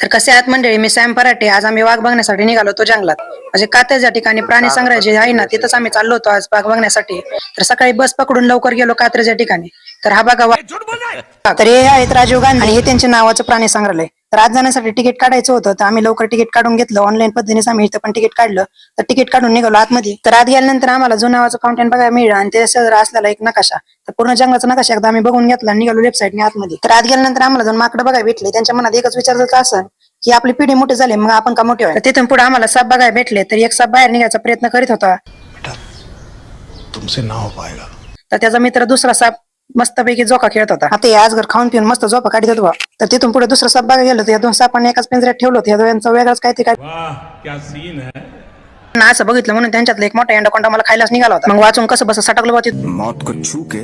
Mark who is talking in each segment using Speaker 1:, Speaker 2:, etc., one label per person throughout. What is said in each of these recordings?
Speaker 1: तर कसे आहात मंडळी? मी सॅम पराटे आज आम्ही वाघ बघण्यासाठी निघालो होतो जंगलात. म्हणजे कात्याच्या ठिकाणी प्राणी संग्रह जे आहे ना तिथंच आम्ही चाललो होतो आज वाघ बघण्यासाठी. तर सकाळी बस पकडून लवकर गेलो कात्र्याच्या ठिकाणी. तर हा बघा वाघ तर हे आहेत राजीव गांधी आणि हे त्यांच्या नावाचं प्राणी संग्रहालय. तर आज जाण्यासाठी तिकीट काढायचं होतं तर आम्ही लवकर तिकीट काढून घेतलं. ऑनलाईन पद्धतीने आम्ही इथं पण तिकीट काढलं. तर तिकीट काढून निघालो आतमध्ये. तर आत गेल्यानंतर आम्हाला जो नावाचं फाउंटेन बघायला मिळालं आणि ते शेजारी असलेला एक नकाशा. तर पूर्ण जंगलाचा नकाशा एकदा आम्ही बघून घेतला निघालो लेफ्ट साईडने आतमध्ये. तर आत गेल्यानंतर आम्हाला दोन माकडं बघायला भेटले. त्यांच्या मनात एकच विचार जायचा असं की आपली पिढी मोठी झाली मग आपण का मोठे व्हायला. तिथून पुढे आम्हाला साप बघायला भेटले. तर एक साप बाहेर निघायचा प्रयत्न करीत होता.
Speaker 2: तुमसे ना हो पाएगा
Speaker 1: तर त्याचा मित्र दुसरा साप मस्तपैकी झोका खेळत होता. आता हे आजगर खाऊन पिऊन मस्त झोपा काढत होतो बा. तर तिथून पुढे दुसरा साप बघायला गेलो तर या दोन सापांनी एकाच पिंजऱ्यात ठेवलं होतं. या दोघांचा वेगळाच काय ते काय
Speaker 3: वाह क्या सीन है?
Speaker 1: ना असं बघितलं म्हणून त्यांच्यातला एक मोठा अंडाकोंडा मला खायलाच निघाला होता. मग वाचून कसं बस सटकलं होती
Speaker 4: मौत को छू के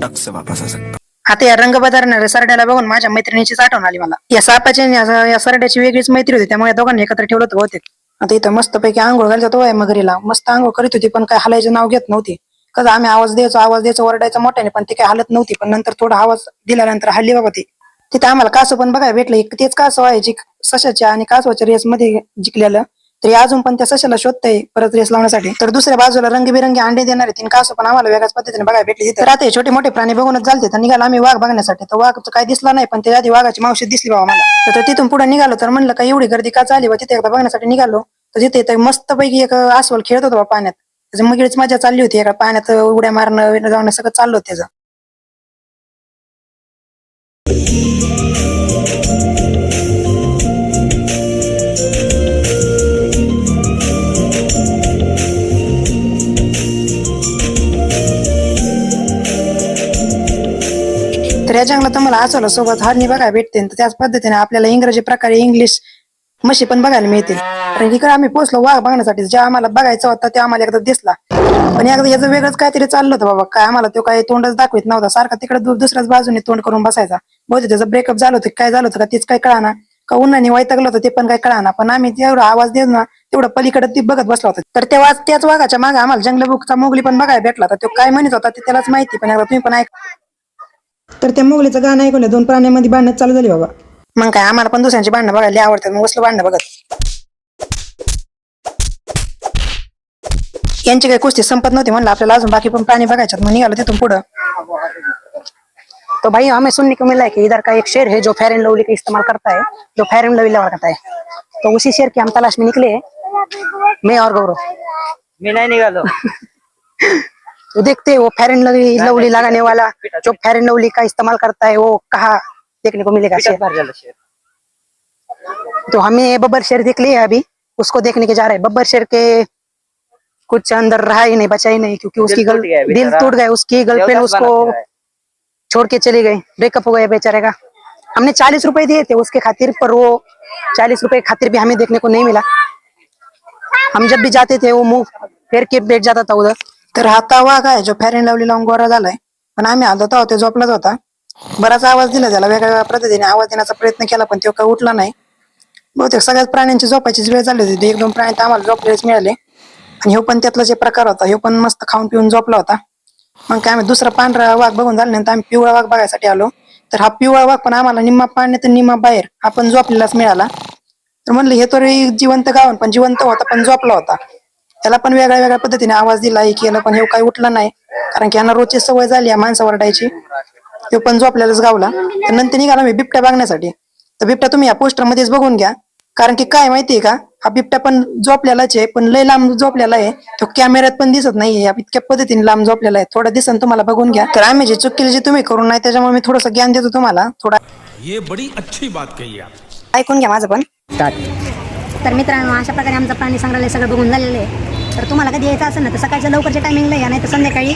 Speaker 4: टक से वापस आ सकता
Speaker 1: आता या रंग बदलणाऱ्या सरड्याला बघून माझ्या मैत्रिणीचीच आठवण आली मला. या सापाची आणि या या सरड्याची वेगळीच मैत्री होती. त्यामुळे या दोघांनी एकत्र ठेवलं होतं बहुतेक. आता इथं मस्तपैकी आंघोळ घालतो आहे मगरीला. मस्त आंघोळ करीत होती पण काय हलायचं नाव घेत नव्हती. कसं आम्ही आवाज द्यायचो आवाज द्यायचो ओरडायचा मोठ्याने पण ती काही हालत नव्हती. पण नंतर थोडा आवाज दिल्यानंतर हल्ली बाबा ती. तिथे आम्हाला कासव पण बघायला भेटलं. तेच कासव आहे जी सशाच्या आणि कासवाच्या रेस मध्ये जिंकलेलं. तरी अजून पण त्या सशाला शोधताय परत रेस लावण्यासाठी. तर दुसऱ्या बाजूला रंगीबेरंगी अंडे देणारे तीन कासव पण आम्हाला वेगळ्याच पद्धतीने बघायला भेटले तर राहते छोटे मोठे प्राणी बघूनच चालते तर निघालो आम्ही वाघ बघण्यासाठी. तर वाघ काय दिसला नाही पण त्याच्या आधी वाघाची मावशी दिसली बाबा मला. तर तिथून पुढे निघालो तर म्हणलं का एवढी गर्दी का चालली बा? तिथे एकदा बघण्यासाठी निघालो. तर तिथे मस्त पैकी एक अस्वल खेळत होता पाण्यात. त्याची मगळीच मजा चालली होती. एका पाण्यात उड्या मारणं विणं जाणं सगळं चाललं होतं त्याचं. तर या जंगलात तुम्हाला असलं सोबत हरणी बघा भेटते. तर त्याच पद्धतीने आपल्याला इंग्रजी प्रकारे इंग्लिश म्हशी पण बघायला मिळतील. कारण इकडे आम्ही पोहोचलो वाघ बघण्यासाठी. जे आम्हाला बघायचं होतं ते आम्हाला एकदा दिसला. पण एकदा याचं वेगळंच काहीतरी चाललं होतं बाबा. काय आम्हाला तो काही तोंडच दाखवत नव्हता. सारखा तिकडे दु- दुसऱ्याच बाजूने तोंड करून बसायचा. बहुतेक त्याचं ब्रेकअप झालं होतं. काय झालं होतं का तीच काय कळाना. का उन्हाने वैतागलं होतं ते पण काय कळाना. पण आम्ही तेवढा आवाज देऊ ना तेवढं पलीकडे ती बघत बसला होता. तर तेव्हा त्याच वाघाच्या मागे आम्हाला जंगल बुकचा मोगली पण बघायला भेटला तर तो काय म्हणत होता ते त्यालाच माहिती. पण एकदा तुम्ही पण ऐक. तर त्या मोगलीचं गाणं ऐकून दोन प्राण्यांमध्ये भांडणं चालू झाली बाबा. मग काय आम्हाला पण दुसऱ्यांची भांडणं बघायला आवडतात. मग बसलं भांडणं बघत. यांची काही कुस्ती संपत नव्हती म्हणलं आपल्याला अजून बाकी पण प्राणी बघायच्यात. मग निघालो तिथून पुढं. तो भाई हमें सुनने को मिला है कि इधर का एक शेर है जो फेयर एंड लवली का इस्तेमाल करता है जो फेयर एंड लवली लगा करता है तो उसी शेर की हम तलाश में निकले. मैं और गौरव.
Speaker 5: मी नाही निघालो.
Speaker 1: तो देखते वो फेयर एंड लवली लवली लगाने वाला जो फेयर एंड लवली का इस्तेमाल करता है वो कहाँ देखने को मिलेगा शेर। तो हमें बब्बर शेर देख लिया अभी। उसको देखने के जा रहे हैं। बब्बर शेर के कुछ अंदर रहा ही नहीं बचा ही नहीं क्योंकि उसकी गर्ल दिल टूट गए उसकी गर्लफ्रेंड उसको
Speaker 5: के है।
Speaker 1: छोड़ के चली गई ब्रेकअप हो गया बेचारे का। हमने चालीस रुपए दिए थे उसके खातिर पर वो चालीस रुपए खातिर भी हमें देखने को नहीं मिला। हम जब भी जाते थे वो मुँह फेर के बैठ जाता था उधर। तर हा वाघ आहे जो फेर अँड लवली लावून गोरा झालाय पण आम्ही आलो होतो ते झोपलाच होता बराच आवाज दिला त्याला वेगळ्या पद्धतीने आवाज देण्याचा प्रयत्न केला पण तो काही उठला नाही. बहुतेक सगळ्याच प्राण्यांची झोपायची वेळ झाली होती. एक दोन प्राणी तर आम्हाला झोपलेच मिळाले. आणि ह्यो पण त्यातला जे प्रकार होता ह्यो पण मस्त खाऊन पिऊन झोपला होता. मग काय आम्ही दुसरा पांढरा वाघ बघून झाल्यानंतर आम्ही पिवळा वाघ बघायसाठी आलो. तर हा पिवळा वाघ पण आम्हाला निम्मा पाण्यात निम्मा बाहेर हा पण झोपलेलाच मिळाला. तर म्हणलं हे तर जिवंत गावन पण जिवंत होता पण झोपला होता. त्याला पण वेगळ्या वेगळ्या पद्धतीने आवाज दिला हे केलं पण हे काही उठला नाही. कारण की यांना रोजची सवय झाली या माणसं ओरडायची तो पण झोपलेलाच गावला. तर नंतर निघाला मी बिबट्या बघण्यासाठी तर बिबट्या तुम्ही या पोस्टर मध्येच बघून घ्या. कारण की काय माहितीये का? हा बिबट्या पण झोपलेलाच आहे पण लय लांब झोपलेला आहे तो कॅमेऱ्यात पण दिसत नाहीये या इतक्या पद्धतीने लांब झोपलेला आहे थोडं दिसन तुम्हाला बघून घ्या. तर आम्ही जे चूक केली जी तुम्ही करून नाही त्याच्यामुळे मी थोडंसं ज्ञान देतो तुम्हाला. थोडा
Speaker 3: ये बड़ी अच्छी बात कही
Speaker 1: ऐकून घ्या माझं पण.
Speaker 6: तर मित्रांनो अशा प्रकारे आमचं प्राणी संग्रहालय सगळं बघून झालेलं आहे. तर तुम्हाला कधी यायचं असेल ना तर सकाळच्या लवकरच्या टायमिंगला या नाही तर संध्याकाळी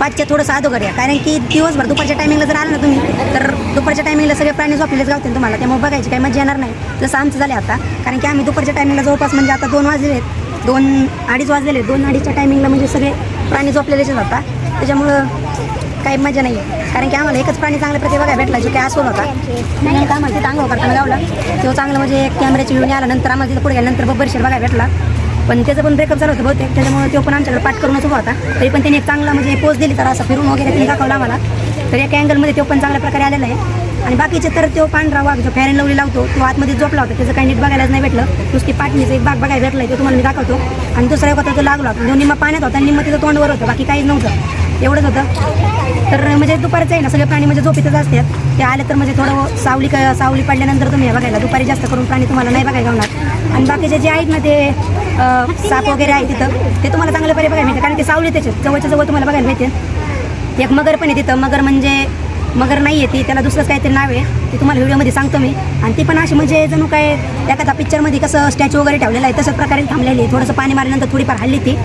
Speaker 6: पाचच्या थोडंसं अगोदर या. कारण की दिवसभर दुपारच्या टायमिंगला जर आलं ना तुम्ही तर दुपारच्या टायमिंगला सगळे प्राणी झोपलेलेच गावतील तुम्हाला. त्यामुळे बघायची काही मजा येणार नाही. जसं आमचं झालं आता. कारण की आम्ही दुपारच्या टायमिंगला जवळपास म्हणजे आता दोन वाजलेले आहेत. दोन अडीच वाजलेले आहेत. दोन अडीचच्या टायमिंगला म्हणजे सगळे प्राणी झोपलेलेच आहेत आता. त्याच्यामुळं काही मजा नाही आहे कारण की आम्हाला एकच प्राणी चांगल्या प्रति बघायला भेटला जो काही असो होता. का आम्हाला तिथं अंगावर करताना गावला तो चांगलं म्हणजे कॅमेऱ्याची घेऊन आल्यानंतर नंतर आम्हाला तिथं पुढे गेल्यानंतर बब्बरशेर बघायला भेटला. पण त्याचं पण ब्रेकअप झालं होतं बहुतेक. त्याच्यामुळे तो पण आमच्याकडे पाठ करूनच उभा होता. तरी पण त्याने एक चांगला म्हणजे पोस्ट दिली तर असं फिरून वगैरे त्यांनी दाखवला आम्हाला. तर एका अँगलमध्ये तो पण चांगल्या प्रकारे आलेला आहे. आणि बाकीचे तर तो पांढरा वाघ जो फेअर लवली लावतो तो आतमध्ये झोपला होता. त्याचं काही नीट बघायलाच नाही भेटलं. नुसती पाटणीचं एक बाग बघायला भेटलं ते तुम्हाला मी दाखवतो. आणि दुसरा एक होता तो लागला होता जो निम्मा पाण्यात होता आणि निम्मा तिथं तोंडवर होतं. बाकी काहीच नव्हतं. एवढंच होतं. तर म्हणजे दुपारचं आहे ना सगळे प्राणी म्हणजे झोपीतच असतात. ते आले तर म्हणजे थोडं सावली क- सावली पडल्यानंतर तुम्ही हे बघायला. दुपारी जास्त करून प्राणी तुम्हाला नाही बघायला होणार. आणि बाकीचे जे आहेत ना ते साप वगैरे आहे तिथं ते तुम्हाला चांगल्या पर्याय बघायला मिळते कारण ते सावली त्याच्यात जवळच्या जवळ तुम्हाला बघायला मिळते एक मगर पण आहे तिथं. मगर म्हणजे मगर नाही आहे ती. त्याला दुसरंच काहीतरी नाव आहे. ते तुम्हाला व्हिडिओमध्ये सांगतो मी. आणि ती पण अशी म्हणजे जणू काय एखादा पिक्चरमध्ये कसं स्टॅच्यू वगैरे ठेवलेला आहे तसंच प्रकारे थांबलेली थोडंसं पाणी मारल्यानंतर थोडीफार हल्ली ती.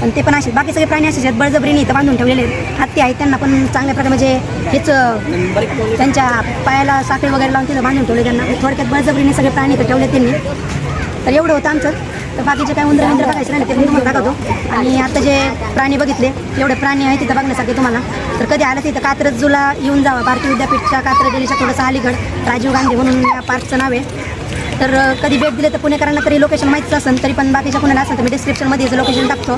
Speaker 6: पण ते पण असे बाकी सगळे प्राणी असे आहेत. बळजबरीने इथं बांधून ठेवलेले आहेत. हत्ती आहेत त्यांना पण चांगल्या प्रकारे म्हणजे हेच त्यांच्या पायाला साखळी वगैरे लावून तिथं बांधून ठेवले त्यांना. थोडक्यात बळजबरीने सगळे प्राणी इथं ठेवले त्यांनी. तर एवढं होतं आमचं. तर बाकीचे काय उंदर उंदर बघायचे नाही ते मी तुम्हाला दाखवतो. आणि आता जे प्राणी बघितले एवढे प्राणी आहेत तिथं बघण्यासाठी तुम्हाला. तर कधी आलं तिथं कात्रज जुला येऊन जावा भारतीय विद्यापीठच्या कात्रज गेलीच्या थोडंसं अलीगड राजीव गांधी म्हणून या पार्कचं नाव आहे. तर कधी भेट दिले तर पुणेकरांना तरी लोकेशन माहितीच असेल तरी पण बाकीच्या कुणाला असेल तर मी डिस्क्रिप्शनमध्ये लोकेशन टाकतो.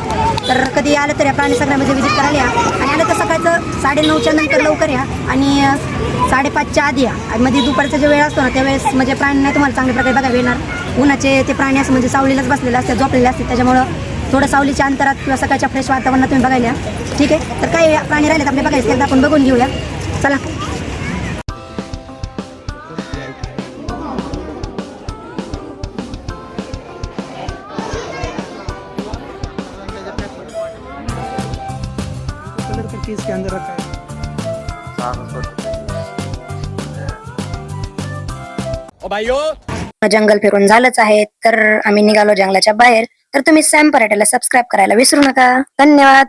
Speaker 6: तर कधी आलं तर या प्राणी सगळ्यामध्ये व्हिजिट करायला या. आणि आलं तर सकाळचं साडेनऊच्या नंतर लवकर या. आणि साडेपाचच्या आधी या. आणि मध्ये दुपारचा जो वेळ असतो ना त्यावेळेस म्हणजे प्राणी नाही तुम्हाला चांगल्या प्रकारे बघायला येणार उन्हाचे ते प्राणी असं म्हणजे सावलीलाच बसलेले असतात झोपलेले असतात. त्याच्यामुळं थोडं सावलीच्या अंतरात किंवा सकाळच्या फ्रेश वातावरणात तुम्ही बघायला ठीक आहे? तर काही प्राणी राहिले आपले बघायचे एकदा आपण बघून घेऊया. चला.
Speaker 1: इसके अंदर रखा है
Speaker 6: जंगल फिरून झालंच आहे तर आम्ही निघालो जंगलाच्या बाहेर. तर तुम्ही सॅम पराठ्याला सबस्क्राईब करायला विसरू नका. धन्यवाद.